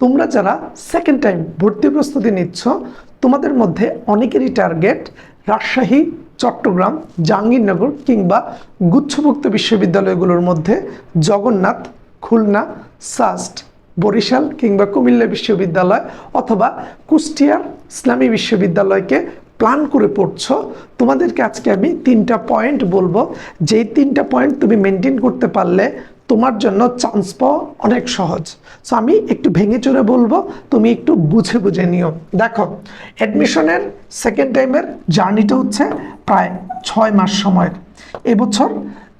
তোমরা যারা second time ভর্তি প্রস্তুতি নিচ্ছ, তোমাদের মধ্যে অনেকেরই টার্গেট রাজশাহী, চট্টগ্রাম, জাহাঙ্গীরনগর কিংবা গুচ্ছভুক্ত বিশ্ববিদ্যালয়গুলোর মধ্যে জগন্নাথ, খুলনা সাস্ট বরিশাল কিংবা কুমিল্লা বিশ্ববিদ্যালয় অথবা কুষ্টিয়ার ইসলামী বিশ্ববিদ্যালয়কে প্ল্যান করে পড়ছো, তোমাদেরকে আজকে আমি তিনটা পয়েন্ট বলব। যেই তিনটা পয়েন্ট তুমি মেনটেন করতে পারলে তোমার জন্য চান্স পাওয়া অনেক সহজ। সো আমি একটু ভেঙে চড়ে বলব, তুমি একটু বুঝে বুঝে নিও। দেখো অ্যাডমিশনের সেকেন্ড টাইমের জার্নিটা হচ্ছে প্রায় ছয় মাস সময়ের। এবছর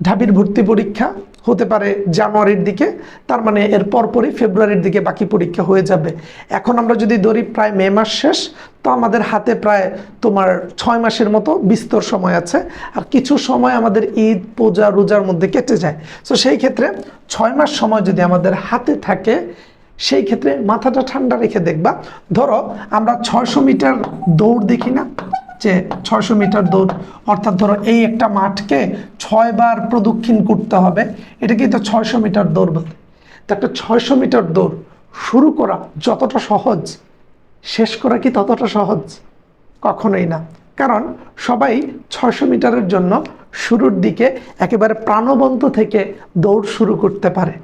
ঢাবির ভর্তি পরীক্ষা হতে পারে জানুয়ারির দিকে, তার মানে এর পরপরই ফেব্রুয়ারির দিকে বাকি পরীক্ষা হয়ে যাবে। এখন আমরা যদি ধরি প্রায় মে মাস শেষ, তো আমাদের হাতে প্রায় তোমার ছয় মাসের মতো বিস্তর সময় আছে। আর কিছু সময় আমাদের ঈদ, পূজা, রোজার মধ্যে কেটে যায়। সো সেই ক্ষেত্রে ছয় মাস সময় যদি আমাদের হাতে থাকে, সেই ক্ষেত্রে মাথাটা ঠান্ডা রেখে দেখবা। ধরো, আমরা ছয়শো মিটার দৌড় দেখি না? যে ছয়শো মিটার দৌড়, অর্থাৎ ধরো এই একটা মাঠকে ছয়বার প্রদক্ষিণ করতে হবে, এটা কিন্তু ছয়শো মিটার দৌড় বলে। তো একটা ছয়শো মিটার দৌড় শুরু করা যতটা সহজ, শেষ করা কি ততটা সহজ? কখনোই না। কারণ সবাই ছয়শো মিটারের জন্য শুরুর দিকে একেবারে প্রাণবন্ত থেকে দৌড় শুরু করতে পারে।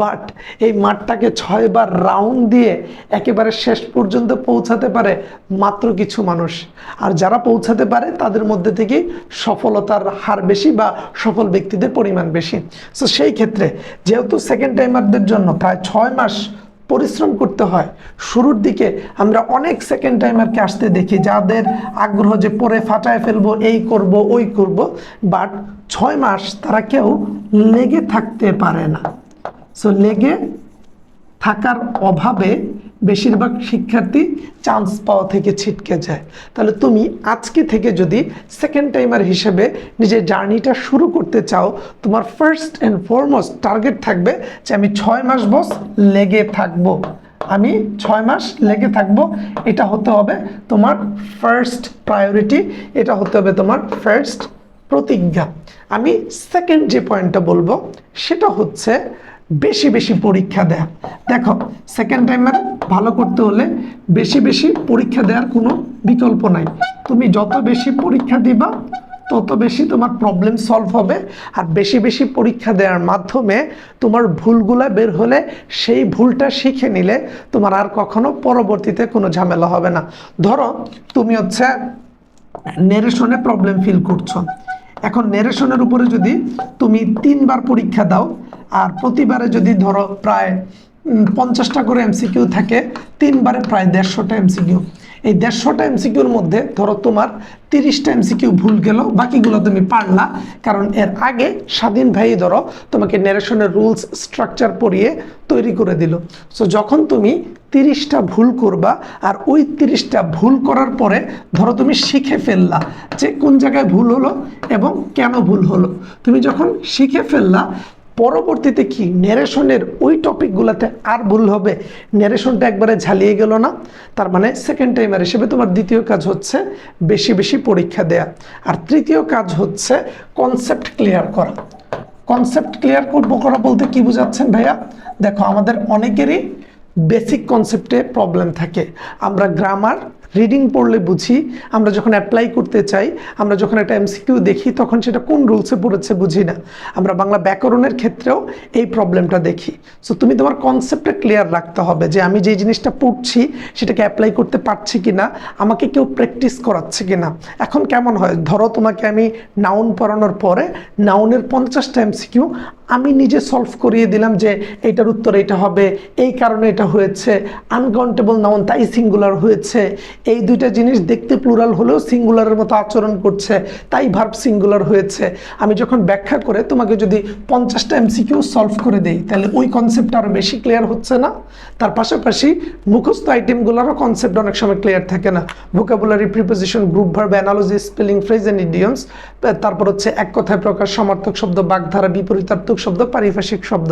বাট এই মাঠটাকে ছয়বার রাউন্ড দিয়ে একেবারে শেষ পর্যন্ত পৌঁছাতে পারে মাত্র কিছু মানুষ। আর যারা পৌঁছাতে পারে, তাদের মধ্যে থেকেই সফলতার হার বেশি বা সফল ব্যক্তিদের পরিমাণ বেশি। সো সেই ক্ষেত্রে যেহেতু সেকেন্ড টাইমারদের জন্য প্রায় ছয় মাস পরিশ্রম করতে হয়। শুরুর দিকে আমরা অনেক সেকেন্ড টাইমারকে আসতে দেখি, যাদের আগ্রহ যে পরে ফাটায় ফেলব, এই করব, ওই করব বাট ছয় মাস তারা কেউ লেগে থাকতে পারে না। সো লেগে থাকার অভাবে বেশিরভাগ শিক্ষার্থী চান্স পাওয়া থেকে ছিটকে যায়। তাহলে তুমি আজকে থেকে যদি সেকেন্ড টাইমার হিসেবে নিজের জার্নিটা শুরু করতে চাও, তোমার ফার্স্ট অ্যান্ড ফরমোস্ট টার্গেট থাকবে যে আমি ছয় মাস বস লেগে থাকব। আমি ছয় মাস লেগে থাকব, এটা হতে হবে তোমার ফার্স্ট প্রায়োরিটি এটা হতে হবে তোমার ফার্স্ট প্রতিজ্ঞা। আমি সেকেন্ড যে পয়েন্টটা বলব, সেটা হচ্ছে বেশি বেশি পরীক্ষা দেয়া। দেখো সেকেন্ড টাইমার ভালো করতে হলে বেশি বেশি পরীক্ষা দেওয়ার কোনো বিকল্প নাই। তুমি যত বেশি পরীক্ষা দিবা, তত বেশি তোমার প্রবলেম সলভ হবে। আর বেশি বেশি পরীক্ষা দেওয়ার মাধ্যমে তোমার ভুলগুলা বের হলে সেই ভুলটা শিখে নিলে তোমার আর কখনো পরবর্তীতে কোনো ঝামেলা হবে না। ধরো, তুমি হচ্ছে নেরেশনে প্রবলেম ফিল করছ। এখন নেরেশনের উপরে যদি তুমি তিনবার পরীক্ষা দাও আর প্রতিবারে যদি ধরো প্রায় পঞ্চাশটা করে এমসিকিউ থাকে, তিনবারে প্রায় দেড়শোটা এমসিকিউ এই দেড়শোটা এমসিকিউর মধ্যে ধরো তোমার তিরিশটা এমসিকিউ ভুল গেল, বাকিগুলো তুমি পারলা। কারণ এর আগে স্বাধীন ভাই ধরো তোমাকে নেরেশনের রুলস স্ট্রাকচার পড়িয়ে তৈরি করে দিল। সো যখন তুমি তিরিশটা ভুল করবা, আর ওই তিরিশটা ভুল করার পরে ধরো তুমি শিখে ফেললা যে কোন জায়গায় ভুল হলো এবং কেন ভুল হলো। তুমি যখন শিখে ফেললা পরবর্তীতে কি নেরেশনের ওই টপিকগুলোতে আর ভুল হবে? নেরেশনটা একবারে ঝালিয়ে গেল না? তার মানে সেকেন্ড টাইমার হিসেবে তোমার দ্বিতীয় কাজ হচ্ছে বেশি বেশি পরীক্ষা দেয়া। আর তৃতীয় কাজ হচ্ছে কনসেপ্ট ক্লিয়ার করা। কনসেপ্ট ক্লিয়ার করব করা বলতে কি বোঝাচ্ছেন ভাইয়া? দেখো, আমাদের অনেকেরই বেসিক কনসেপ্টে প্রবলেম থাকে। আমরা গ্রামার রিডিং পড়লে বুঝি, আমরা যখন অ্যাপ্লাই করতে চাই, আমরা যখন একটা এমসিকিউ দেখি, তখন সেটা কোন রুলসে পড়েছে বুঝি না। আমরা বাংলা ব্যাকরণের ক্ষেত্রেও এই প্রবলেমটা দেখি। সো তুমি তোমার কনসেপ্টটা ক্লিয়ার রাখতে হবে যে, আমি যে জিনিসটা পড়ছি, সেটাকে অ্যাপ্লাই করতে পারছি কি না আমাকে কেউ প্র্যাকটিস করাচ্ছে কি না এখন কেমন হয়? ধরো তোমাকে আমি নাউন পড়ানোর পরে নাউনের পঞ্চাশটা এমসিকিউ আমি নিজে সলভ করিয়ে দিলাম যে এটার উত্তর এটা হবে, এই কারণে এটা হয়েছে আনকাউন্টেবল নাউন তাই সিঙ্গুলার হয়েছে এই দুইটা জিনিস দেখতে প্লুরাল হলেও সিঙ্গুলারের মতো আচরণ করছে, তাই ভার্ব সিঙ্গুলার হয়েছে। আমি যখন ব্যাখ্যা করে তোমাকে যদি পঞ্চাশটা এমসিকিউ সলভ করে দেই, তাহলে ওই কনসেপ্ট আরও বেশি ক্লিয়ার হচ্ছে না? তার পাশাপাশি মুখস্থ আইটেমগুলোরও কনসেপ্ট অনেক সময় ক্লিয়ার থাকে না। Vocabulary preposition group verb analogy spelling phrase and idioms তারপর হচ্ছে এক কথায় প্রকাশ, সমার্থক শব্দ, বাগধারা, বিপরীতার্থক শব্দ, পারিভাষিক শব্দ।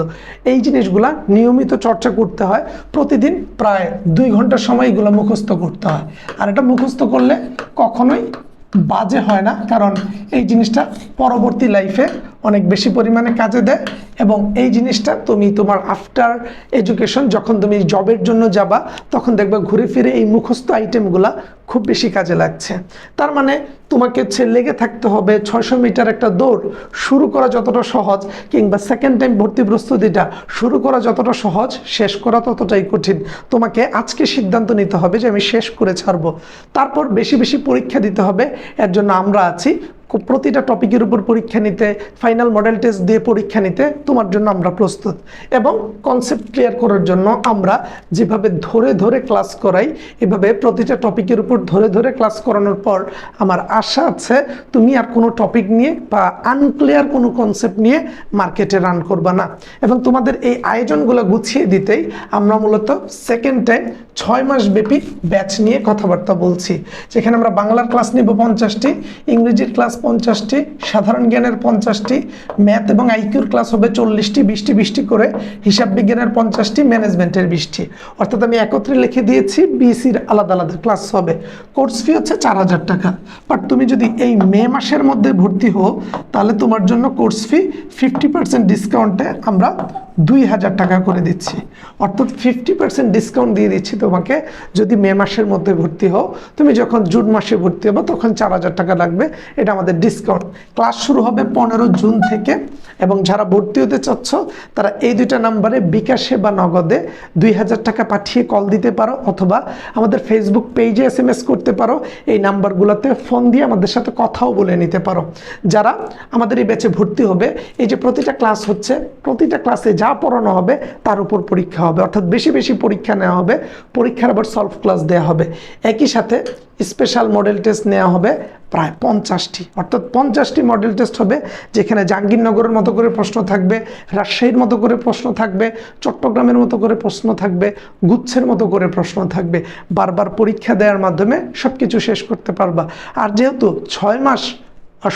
এই জিনিসগুলা নিয়মিত চর্চা করতে হয়, প্রতিদিন প্রায় দুই ঘণ্টা সময় এগুলো মুখস্থ করতে হয়। আর এটা মুখস্থ করলে কখনোই বাজে হয় না কারণ এই জিনিসটা পরবর্তী লাইফে অনেক বেশি পরিমাণে কাজে দেয় এবং এই জিনিসটা তুমি তোমার আফটার এডুকেশন যখন তুমি জবের জন্য যাবা, তখন দেখবে ঘুরে ফিরে এই মুখস্থ আইটেমগুলা খুব বেশি কাজে লাগছে। তার মানে তোমাকে হচ্ছে লেগে থাকতে হবে ছয়শো মিটার একটা দৌড় শুরু করা যতটা সহজ কিংবা সেকেন্ড টাইম ভর্তি প্রস্তুতিটা শুরু করা যতটা সহজ, শেষ করা ততটাই কঠিন। তোমাকে আজকে সিদ্ধান্ত নিতে হবে যে আমি শেষ করে ছাড়বো। তারপর বেশি বেশি পরীক্ষা দিতে হবে, এর জন্য আমরা আছি। প্রতিটা টপিকের উপর পরীক্ষা নিতে ফাইনাল মডেল টেস্ট দিয়ে পরীক্ষা নিতে তোমার জন্য আমরা প্রস্তুত। এবং কনসেপ্ট ক্লিয়ার করার জন্য আমরা যেভাবে ধরে ধরে ক্লাস করাই, এভাবে প্রতিটা টপিকের উপর ধরে ধরে ক্লাস করানোর পর আমার আশা আছে তুমি আর কোনো টপিক নিয়ে বা আনক্লিয়ার কোনো কনসেপ্ট নিয়ে মার্কেটে রান করবা না। এবং তোমাদের এই আয়োজনগুলো গুছিয়ে দিতেই আমরা মূলত সেকেন্ড টাইম ছয় মাস ব্যাপী ব্যাচ নিয়ে কথাবার্তা বলছি। যেখানে আমরা বাংলার ক্লাস নিব পঞ্চাশটি, ইংরেজির ক্লাস পঞ্চাশটি, সাধারণ জ্ঞানের পঞ্চাশটি, ম্যাথ এবং আইকিউর ক্লাস হবে চল্লিশটি, বিশটি বিশটি করে, হিসাব বিজ্ঞানের পঞ্চাশটি, ম্যানেজমেন্টের বিশটি। অর্থাৎ আমি একত্রে লিখে দিয়েছি বিসির আলাদা আলাদা ক্লাস হবে। কোর্স ফি হচ্ছে চার হাজার টাকা। বাট তুমি যদি এই মে মাসের মধ্যে ভর্তি হও, তাহলে তোমার জন্য কোর্স ফি ফিফটি পার্সেন্ট ডিসকাউন্টে আমরা দুই হাজার টাকা করে দিচ্ছি। অর্থাৎ ফিফটি পার্সেন্ট ডিসকাউন্ট দিয়ে দিচ্ছি তোমাকে যদি মে মাসের মধ্যে ভর্তি হও। তুমি যখন জুন মাসে ভর্তি হবে, তখন চার হাজার টাকা লাগবে। এটা আমাদের ডিসকাউন্ট ক্লাস শুরু হবে পনেরো জুন থেকে এবং যারা ভর্তি হতে চাচ্ছ, তারা এই দুইটা নাম্বারে বিকাশে বা নগদে দুই হাজার টাকা পাঠিয়ে কল দিতে পারো অথবা আমাদের ফেসবুক পেজে এস এম এস করতে পারো। এই নাম্বারগুলোতে ফোন দিয়ে আমাদের সাথে কথাও বলে নিতে পারো। যারা আমাদের এই ব্যাচে ভর্তি হবে, এই যে প্রতিটা ক্লাস হচ্ছে, প্রতিটা ক্লাসে যা পড়ানো হবে, তার উপর পরীক্ষা হবে। অর্থাৎ বেশি বেশি পরীক্ষা নেওয়া হবে, পরীক্ষার আবার সলভ ক্লাস দেওয়া হবে। একই সাথে স্পেশাল মডেল টেস্ট নেওয়া হবে প্রায় পঞ্চাশটি। অর্থাৎ পঞ্চাশটি মডেল টেস্ট হবে, যেখানে জাহাঙ্গীরনগরের মতো করে প্রশ্ন থাকবে, রাজশাহীর মতো করে প্রশ্ন থাকবে, চট্টগ্রামের মতো করে প্রশ্ন থাকবে, গুচ্ছের মতো করে প্রশ্ন থাকবে। বারবার পরীক্ষা দেওয়ার মাধ্যমে সব কিছু শেষ করতে পারবা। আর যেহেতু ছয় মাস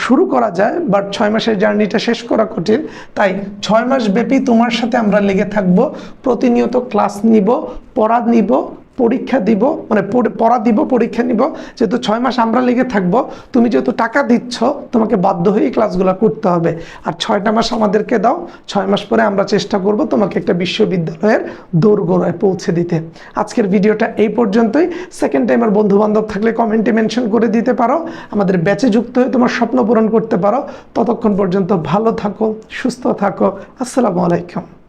শুরু করা যায় বাট ছয় মাসের জার্নিটা শেষ করা কঠিন, তাই ছয় মাস ব্যাপী তোমার সাথে আমরা লেগে থাকব, প্রতিনিয়ত ক্লাস নিব, পড়া নিব পরীক্ষা দিব মানে পড়া দিব, পরীক্ষা নিব, যেহেতু ছয় মাস আমরা লেগে থাকব, তুমি যেহেতু টাকা দিচ্ছ, তোমাকে বাধ্য হয়ে ক্লাসগুলো করতে হবে। আর ছয়টা মাস আমাদেরকে দাও, ছয় মাস পরে আমরা চেষ্টা করব তোমাকে একটা বিশ্ববিদ্যালয়ের দৌড়গোড়ায় পৌঁছে দিতে। আজকের ভিডিওটা এই পর্যন্তই। সেকেন্ড টাইমের বন্ধু বান্ধব থাকলে কমেন্টে মেনশন করে দিতে পারো। আমাদের ব্যাচে যুক্ত হয়ে তোমার স্বপ্ন পূরণ করতে পারো। ততক্ষণ পর্যন্ত ভালো থাকো, সুস্থ থাকো। আসসালামু আলাইকুম।